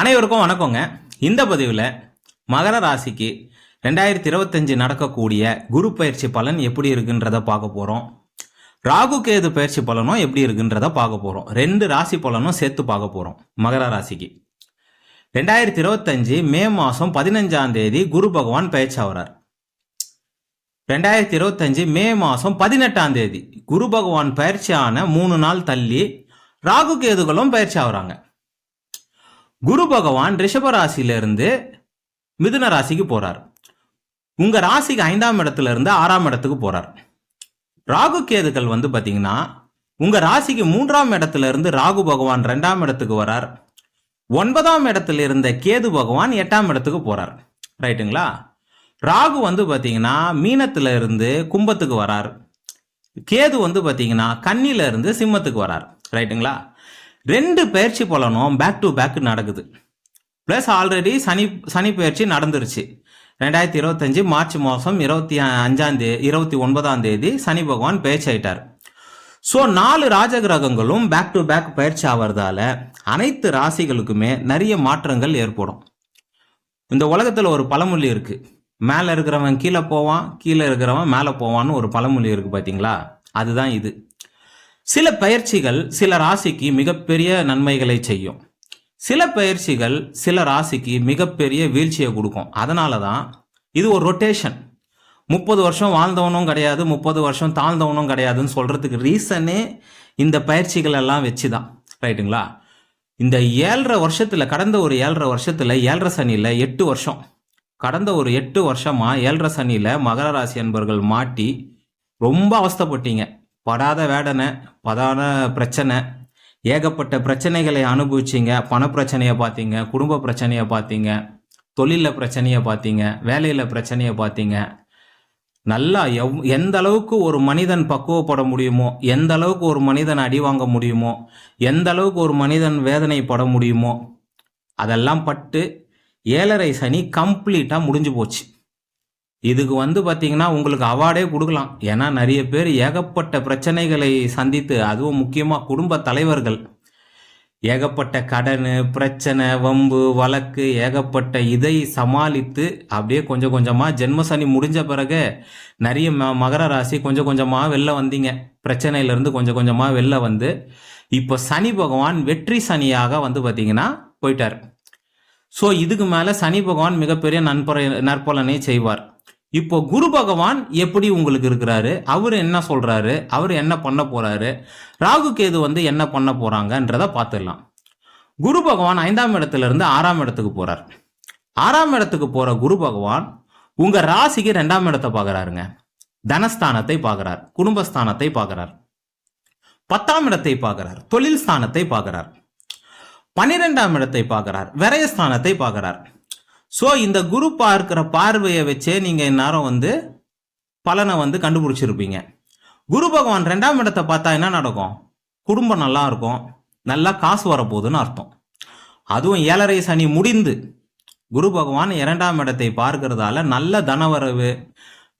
அனைவருக்கும் வணக்கங்க. இந்த பதிவில் மகர ராசிக்கு ரெண்டாயிரத்தி இருபத்தஞ்சு நடக்கக்கூடிய குரு பயிற்சி பலன் எப்படி இருக்குன்றத பார்க்க போகிறோம் ராகு கேது பயிற்சி பலனும் எப்படி இருக்குன்றத பார்க்க போகிறோம் ரெண்டு ராசி பலனும் சேர்த்து பார்க்க போகிறோம் மகர ராசிக்கு. ரெண்டாயிரத்தி இருபத்தஞ்சு மே மாதம் பதினஞ்சாம் தேதி குரு பகவான் பயிற்சி ஆகிறார். ரெண்டாயிரத்தி இருபத்தஞ்சு மே மாதம் பதினெட்டாம் தேதி குரு பகவான் பயிற்சியான மூணு நாள் தள்ளி ராகு கேதுகளும் பயிற்சி ஆகுறாங்க. குரு பகவான் ரிஷபராசியிலிருந்து மிதுன ராசிக்கு போறார். உங்க ராசிக்கு ஐந்தாம் இடத்துல இருந்து ஆறாம் இடத்துக்கு போறார். ராகு கேதுகள் வந்து பாத்தீங்கன்னா உங்க ராசிக்கு மூன்றாம் இடத்துல இருந்து ராகு பகவான் ரெண்டாம் இடத்துக்கு வரார். ஒன்பதாம் இடத்துல இருந்த கேது பகவான் எட்டாம் இடத்துக்கு போறார். ரைட்டுங்களா? ராகு வந்து பாத்தீங்கன்னா மீனத்துல இருந்து கும்பத்துக்கு வரார். கேது வந்து பாத்தீங்கன்னா கன்னில இருந்து சிம்மத்துக்கு வரார். ரைட்டுங்களா? ரெண்டு பயிற்சி பலனும் பேக் டு பேக் நடக்குது. ப்ளஸ் ஆல்ரெடி சனி சனி பயிற்சி நடந்துருச்சு. ரெண்டாயிரத்தி இருபத்தஞ்சு மார்ச் மாதம் இருபத்தி அஞ்சாம் தேதி இருபத்தி ஒன்பதாம் தேதி சனி பகவான் பயிற்சி ஆயிட்டார். ஸோ நாலு ராஜகிரகங்களும் பேக் டு பேக் பயிற்சி ஆவறதால அனைத்து ராசிகளுக்குமே நிறைய மாற்றங்கள் ஏற்படும். இந்த உலகத்தில் ஒரு பழமொழி இருக்கு. மேலே இருக்கிறவன் கீழே போவான் கீழே இருக்கிறவன் மேலே போவான்னு ஒரு பழமொழி இருக்கு பார்த்தீங்களா அதுதான் இது. சில பயிற்சிகள் சில ராசிக்கு மிகப்பெரிய நன்மைகளை செய்யும். சில பயிற்சிகள் சில ராசிக்கு மிகப்பெரிய வீழ்ச்சியை கொடுக்கும். அதனால தான் இது ஒரு ரொட்டேஷன் முப்பது வருஷம் வாழ்ந்தவனும் கிடையாது முப்பது வருஷம் தாழ்ந்தவனும் கிடையாதுன்னு சொல்கிறதுக்கு ரீசனே இந்த பயிற்சிகள் எல்லாம் வச்சு தான் ரைட்டுங்களா இந்த ஏழரை வருஷத்தில் கடந்த ஒரு ஏழரை வருஷத்தில் ஏழரை சனியில் எட்டு வருஷம். கடந்த ஒரு எட்டு வருஷமாக ஏழரை சனியில் மகர ராசி என்பவர்கள் மாட்டி ரொம்ப அவஸ்தப்பட்டீங்க. படாத வேடனை படாத பிரச்சனை ஏகப்பட்ட பிரச்சனைகளை அனுபவிச்சிங்க பண பிரச்சனையை பார்த்தீங்க குடும்ப பிரச்சனையை பார்த்தீங்க தொழிலில் பிரச்சனையை பார்த்தீங்க வேலையில் பிரச்சனையை பார்த்தீங்க. நல்லா எவ் எந்த அளவுக்கு ஒரு மனிதன் பக்குவப்பட முடியுமோ எந்த அளவுக்கு ஒரு மனிதன் அடி வாங்க முடியுமோ எந்த அளவுக்கு ஒரு மனிதன் வேதனைப்பட முடியுமோ அதெல்லாம் பட்டு ஏழரை சனி கம்ப்ளீட்டாக முடிஞ்சு போச்சு. இதுக்கு வந்து பார்த்தீங்கன்னா உங்களுக்கு அவார்டே கொடுக்கலாம். ஏன்னா நிறைய பேர் ஏகப்பட்ட பிரச்சனைகளை சந்தித்து அதுவும் முக்கியமாக குடும்ப தலைவர்கள். ஏகப்பட்ட கடன் பிரச்சனை வம்பு வழக்கு ஏகப்பட்ட இதை சமாளித்து அப்படியே கொஞ்சம் கொஞ்சமாக ஜென்மசனி முடிஞ்ச பிறகு நிறைய ம மகர ராசி கொஞ்சம் கொஞ்சமாக வெளில வந்தீங்க. பிரச்சனையிலேருந்து கொஞ்சம் கொஞ்சமாக வெளில வந்து இப்போ சனி பகவான் வெற்றி சனியாக வந்து பார்த்தீங்கன்னா போயிட்டார். ஸோ இதுக்கு மேலே சனி பகவான் மிகப்பெரிய நண்பரை நற்பலனை செய்வார். இப்போ குரு பகவான் எப்படி உங்களுக்கு இருக்கிறாரு? அவர் என்ன சொல்றாரு? அவர் என்ன பண்ண போறாரு? ராகு கேது வந்து என்ன பண்ண போறாங்கன்றத பார்த்துடலாம் குரு பகவான் ஐந்தாம் இடத்துல இருந்து ஆறாம் இடத்துக்கு போறார். ஆறாம் இடத்துக்கு போற குரு பகவான் உங்க ராசிக்கு ரெண்டாம் இடத்தை பார்க்கறாருங்க தனஸ்தானத்தை பார்க்கறார் குடும்பஸ்தானத்தை பார்க்கறார் பத்தாம் இடத்தை பார்க்கறார் தொழில் ஸ்தானத்தை பார்க்குறார் பன்னிரெண்டாம் இடத்தை பார்க்குறார் விரயஸ்தானத்தை பார்க்குறார் ஸோ இந்த குரு பார்க்கிற பார்வையை வச்சே நீங்கள் இந்நேரம் வந்து பலனை வந்து கண்டுபிடிச்சிருப்பீங்க. குரு பகவான் ரெண்டாம் இடத்தை பார்த்தா என்ன நடக்கும்? குடும்பம் நல்லா இருக்கும். நல்லா காசு வரப்போகுதுன்னு அர்த்தம். அதுவும் ஏழரை சனி முடிந்து குரு பகவான் இரண்டாம் இடத்தை பார்க்கறதால நல்ல தனவரவு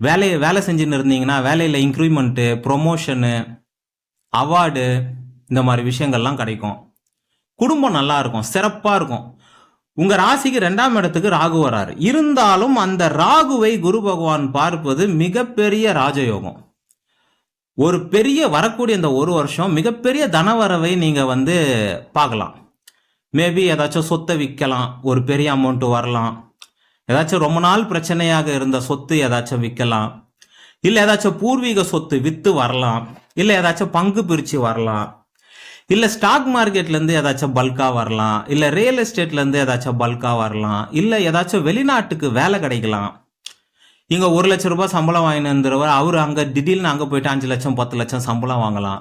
வேலையை வேலை செஞ்சுன்னு இருந்தீங்கன்னா வேலையில் இன்க்ரிமெண்ட்டு ப்ரொமோஷனு அவார்டு இந்த மாதிரி விஷயங்கள்லாம் கிடைக்கும். குடும்பம் நல்லா இருக்கும். சிறப்பாக இருக்கும். உங்க ராசிக்கு ரெண்டாம் இடத்துக்கு ராகு வராரு. இருந்தாலும் அந்த ராகுவை குரு பகவான் பார்ப்பது மிகப்பெரிய ராஜயோகம். ஒரு பெரிய வரக்கூடிய இந்த ஒரு வருஷம் மிகப்பெரிய தனவரவை நீங்க வந்து பார்க்கலாம். மேபி ஏதாச்சும் சொத்தை விற்கலாம் ஒரு பெரிய அமௌண்ட் வரலாம். ஏதாச்சும் ரொம்ப நாள் பிரச்சனையாக இருந்த சொத்து ஏதாச்சும் விற்கலாம். இல்லை ஏதாச்சும் பூர்வீக சொத்து விற்று வரலாம். இல்லை ஏதாச்சும் பங்கு பிரித்து வரலாம். இல்லை ஸ்டாக் மார்க்கெட்லேருந்து ஏதாச்சும் பல்காக வரலாம் இல்லை ரியல் எஸ்டேட்லேருந்து ஏதாச்சும் பல்காக வரலாம் இல்லை ஏதாச்சும் வெளிநாட்டுக்கு வேலை கிடைக்கலாம். இங்கே ஒரு லட்ச ரூபாய் சம்பளம் வாங்கினு வந்துடுவார் அவர் அங்கே திடீர்னு அங்கே போயிட்டு அஞ்சு லட்சம் பத்து லட்சம் சம்பளம் வாங்கலாம்.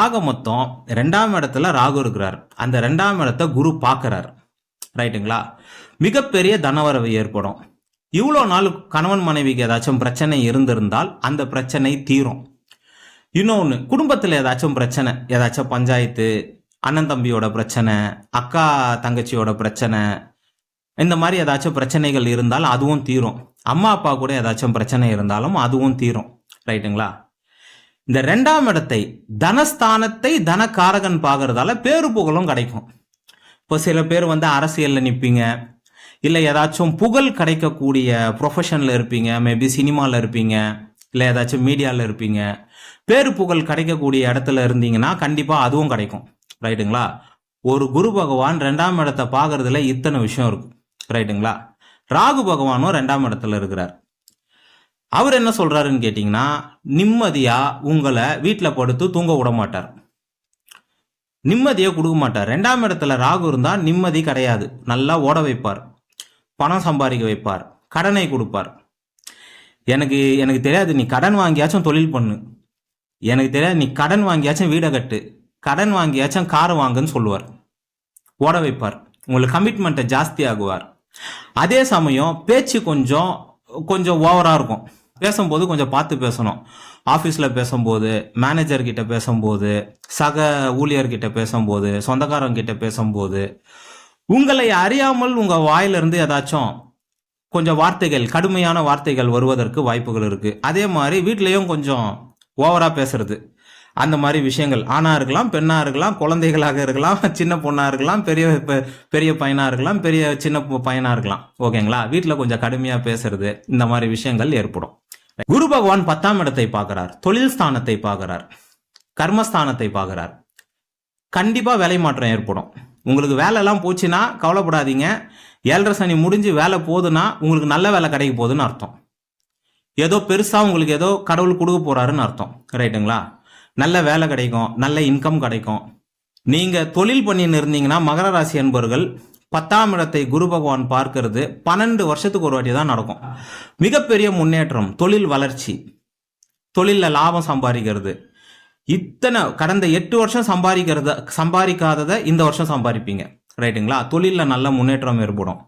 ஆக மொத்தம் ரெண்டாம் இடத்துல ராகு இருக்கிறார். அந்த ரெண்டாம் இடத்த குரு பார்க்கறார். ரைட்டுங்களா? மிகப்பெரிய தனவரவு ஏற்படும். இவ்வளோ நாள் கணவன் மனைவிக்கு ஏதாச்சும் பிரச்சனை இருந்திருந்தால் அந்த பிரச்சனை தீரும். இன்னொன்று குடும்பத்தில் ஏதாச்சும் பிரச்சனை ஏதாச்சும் பஞ்சாயத்து அண்ணன் தம்பியோட பிரச்சனை அக்கா தங்கச்சியோட பிரச்சனை இந்த மாதிரி ஏதாச்சும் பிரச்சனைகள் இருந்தால் அதுவும் தீரும். அம்மா அப்பா கூட ஏதாச்சும் பிரச்சனை இருந்தாலும் அதுவும் தீரும். ரைட்டுங்களா? இந்த ரெண்டாம் இடத்தை தனஸ்தானத்தை தனக்காரகன் பார்க்கறதால பேரு புகழும் கிடைக்கும். இப்போ சில பேர் வந்து அரசியலில் நிற்பீங்க இல்லை ஏதாச்சும் புகழ் கிடைக்கக்கூடிய ப்ரொஃபஷனில் இருப்பீங்க. மேபி சினிமாவில் இருப்பீங்க. இல்லை ஏதாச்சும் மீடியாவில் இருப்பீங்க. பேரு புகழ் கிடைக்கக்கூடிய இடத்துல இருந்தீங்கன்னா கண்டிப்பாக அதுவும் கிடைக்கும். ரைட்டுங்களா ஒரு குரு பகவான் ரெண்டாம் இடத்தை பார்க்கறதுல இத்தனை விஷயம் இருக்கு ரைட்டுங்களா ராகு பகவானும் ரெண்டாம் இடத்துல இருக்கிறார். அவர் என்ன சொல்றாருன்னு கேட்டிங்கன்னா நிம்மதியா உங்களை வீட்டில் படுத்து தூங்க விட மாட்டார். நிம்மதியை கொடுக்க மாட்டார். ரெண்டாம் இடத்துல ராகு இருந்தால் நிம்மதி கிடையாது. நல்லா ஓட வைப்பார். பணம் சம்பாதிக்க வைப்பார். கடனை கொடுப்பார். எனக்கு எனக்கு தெரியாது நீ கடன் வாங்கியாச்சும் தொழில் பண்ணு. எனக்கு தெரியாது நீ கடன் வாங்கியாச்சும் வீடை கட்டு. கடன் வாங்கியாச்சும் காரை வாங்குன்னு சொல்லுவார். ஓட வைப்பார். உங்களுக்கு கமிட்மெண்ட்டை ஜாஸ்தி ஆகுவார் அதே சமயம் பேச்சு கொஞ்சம் கொஞ்சம் ஓவராக இருக்கும். பேசும்போது கொஞ்சம் பார்த்து பேசணும். ஆஃபீஸில் பேசும்போது மேனேஜர்கிட்ட பேசும்போது சக ஊழியர்கிட்ட பேசும்போது சொந்தக்காரங்கிட்ட பேசும்போது உங்களை அறியாமல் உங்கள் வாயிலிருந்து ஏதாச்சும் கொஞ்சம் வார்த்தைகள் கடுமையான வார்த்தைகள் வருவதற்கு வாய்ப்புகள் இருக்குது அதே மாதிரி வீட்லேயும் கொஞ்சம் ஓவராக பேசுறது. அந்த மாதிரி விஷயங்கள். ஆணாக இருக்கலாம் பெண்ணாக இருக்கலாம் குழந்தைகளாக இருக்கலாம் சின்ன பொண்ணாக இருக்கலாம் பெரிய பெ- பெரிய பையனாக இருக்கலாம் பெரிய சின்ன பையனாக இருக்கலாம். ஓகேங்களா? வீட்டில் கொஞ்சம் கடுமையாக பேசுறது இந்த மாதிரி விஷயங்கள் ஏற்படும். குரு பகவான் பத்தாம் இடத்தை பார்க்குறார். தொழில் ஸ்தானத்தை பார்க்குறார். கர்மஸ்தானத்தை பார்க்குறார். கண்டிப்பாக வேலை மாற்றம் ஏற்படும். உங்களுக்கு வேலைலாம் போச்சுன்னா கவலைப்படாதீங்க. ஏழரை சனி முடிஞ்சு வேலை போகுதுன்னா உங்களுக்கு நல்ல வேலை கிடைக்க போகுதுன்னு அர்த்தம். ஏதோ பெருசாக உங்களுக்கு ஏதோ கடவுள் கொடுக்க போறாருன்னு அர்த்தம். ரைட்டுங்களா நல்ல வேலை கிடைக்கும் நல்ல இன்கம் கிடைக்கும். நீங்கள் தொழில் பண்ணின்னு இருந்தீங்கன்னா மகர ராசி என்பவர்கள் பத்தாம் இடத்தை குரு பகவான் பார்க்கறது பன்னெண்டு வருஷத்துக்கு ஒரு வாட்டி தான் நடக்கும். மிகப்பெரிய முன்னேற்றம் தொழில் வளர்ச்சி. தொழிலில் லாபம் சம்பாதிக்கிறது. இத்தனை கடந்த எட்டு வருஷம் சம்பாதிக்கிறத சம்பாதிக்காததை இந்த வருஷம் சம்பாதிப்பீங்க. ரைட்டுங்களா தொழிலில் நல்ல முன்னேற்றம் ஏற்படும்.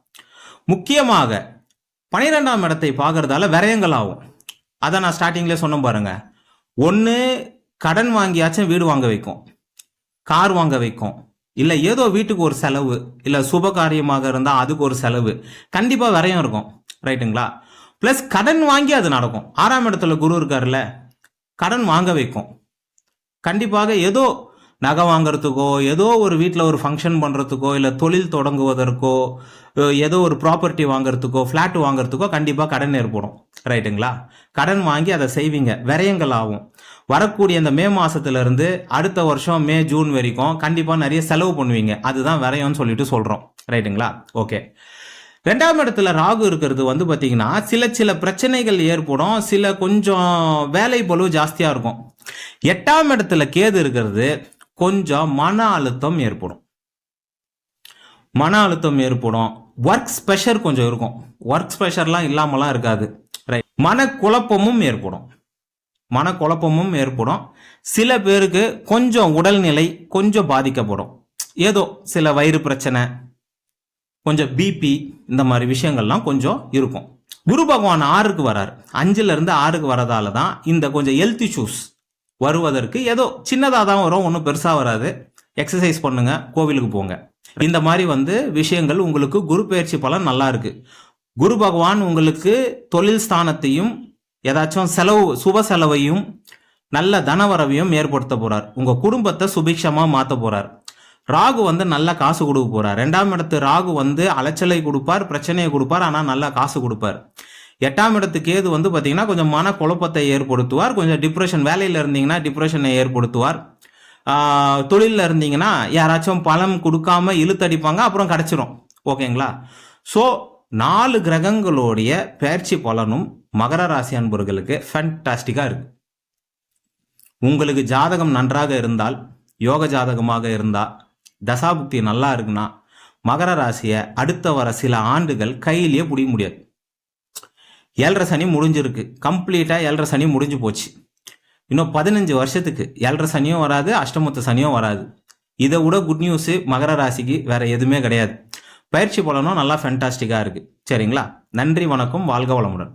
முக்கியமாக பனிரெண்டாம் இடத்தை பார்க்கறதால விரயங்கள் ஆகும் அதை நான் ஸ்டார்டிங்லேயே சொன்ன பாருங்க. ஒன்று கடன் வாங்கியாச்சும் வீடு வாங்க வைக்கும். கார் வாங்க வைக்கும். இல்லை ஏதோ வீட்டுக்கு ஒரு செலவு இல்லை சுப காரியமாக இருந்தால் அதுக்கு ஒரு செலவு. கண்டிப்பாக விரயம் இருக்கும். ரைட்டுங்களா ப்ளஸ் கடன் வாங்கி அது நடக்கும். ஆறாம் இடத்துல குரு இருக்காருல்ல கடன் வாங்க வைக்கும். கண்டிப்பாக ஏதோ நகை வாங்குறதுக்கோ ஏதோ ஒரு வீட்டில் ஒரு ஃபங்க்ஷன் பண்ணுறதுக்கோ இல்லை தொழில் தொடங்குவதற்கோ ஏதோ ஒரு ப்ராப்பர்ட்டி வாங்குறதுக்கோ ஃப்ளாட் வாங்குறதுக்கோ கண்டிப்பாக கடன் ஏற்படும். ரைட்டுங்களா கடன் வாங்கி அதை செய்வீங்க. விரயங்கள் ஆகும். வரக்கூடிய இந்த மே மாதத்துலேருந்து அடுத்த வருஷம் மே ஜூன் வரைக்கும் கண்டிப்பாக நிறைய செலவு பண்ணுவீங்க. அதுதான் விரயம்னு சொல்லிட்டு சொல்கிறோம் ரைட்டுங்களா ஓகே ரெண்டாம் இடத்துல ராகு இருக்கிறது வந்து பார்த்தீங்கன்னா சில சில பிரச்சனைகள் ஏற்படும். சில கொஞ்சம் வேலை பளு ஜாஸ்தியாக இருக்கும். எட்டாம் இடத்துல கேது இருக்கிறது கொஞ்சம் மன அழுத்தம் ஏற்படும். மன அழுத்தம் ஏற்படும். ஒர்க் ஸ்பெஷர் கொஞ்சம் இருக்கும். ஒர்க் ஸ்பெஷர்லாம் இல்லாமலாம் இருக்காது. ரைட் மனக்குழப்பமும் ஏற்படும். மனக்குழப்பமும் ஏற்படும். சில பேருக்கு கொஞ்சம் உடல்நிலை கொஞ்சம் பாதிக்கப்படும். ஏதோ சில வயிறு பிரச்சனை கொஞ்சம் பிபி இந்த மாதிரி விஷயங்கள்லாம் கொஞ்சம் இருக்கும். குரு பகவான் ஆறுக்கு வரார். அஞ்சுல இருந்து ஆறுக்கு வரதால தான் இந்த கொஞ்சம் ஹெல்த் இஷ்யூஸ் வருவதற்கு ஏதோ சின்னதாக தான் வரும் ஒன்றும் பெருசாக வராது. எக்ஸசைஸ் பண்ணுங்க கோவிலுக்கு போங்க. இந்த மாதிரி வந்து விஷயங்கள் உங்களுக்கு குரு பயிற்சி பலன் நல்லா இருக்கு. குரு பகவான் உங்களுக்கு தொழில் ஸ்தானத்தையும் ஏதாச்சும் செலவு சுப செலவையும் நல்ல தனவரவையும் ஏற்படுத்த போறார். உங்க குடும்பத்தை சுபிக்ஷமா மாத்த போறார். ராகு வந்து நல்ல காசு கொடுக்க போறார். ரெண்டாம் இடத்து ராகு வந்து அலைச்சலை கொடுப்பார் பிரச்சனையை கொடுப்பார் ஆனா நல்லா காசு கொடுப்பார். எட்டாம் இடத்து கேது வந்து பார்த்தீங்கன்னா கொஞ்சம் மன குழப்பத்தை ஏற்படுத்துவார். கொஞ்சம் டிப்ரெஷன் வேலையில் இருந்தீங்கன்னா டிப்ரெஷனை ஏற்படுத்துவார். தொழிலில் இருந்தீங்கன்னா யாராச்சும் பலம் கொடுக்காம இழுத்தடிப்பாங்க அப்புறம் கிடச்சிரும். ஓகேங்களா? ஸோ நாலு கிரகங்களுடைய பயிற்சி பலனும் மகர ராசி அன்பர்களுக்கு ஃபேன்டாஸ்டிக்காக இருக்கு. உங்களுக்கு ஜாதகம் நன்றாக இருந்தால் யோக ஜாதகமாக இருந்தால் தசாபுக்தி நல்லா இருக்குன்னா மகர ராசியை அடுத்த வர சில ஆண்டுகள் கையிலேயே பிடிக்க முடியாது. ஏழரை சனி முடிஞ்சிருக்கு. கம்ப்ளீட்டாக ஏழரை சனி முடிஞ்சு போச்சு. இன்னும் பதினஞ்சு வருஷத்துக்கு ஏழரை சனியும் வராது அஷ்டமத்து சனியும் வராது. இதை விட குட் நியூஸு மகர ராசிக்கு வேற எதுவுமே கிடையாது. பயிற்சி பலனும் நல்லா ஃபென்டாஸ்டிக்காக இருக்குது சரிங்களா? நன்றி வணக்கம் வாழ்க வளமுடன்.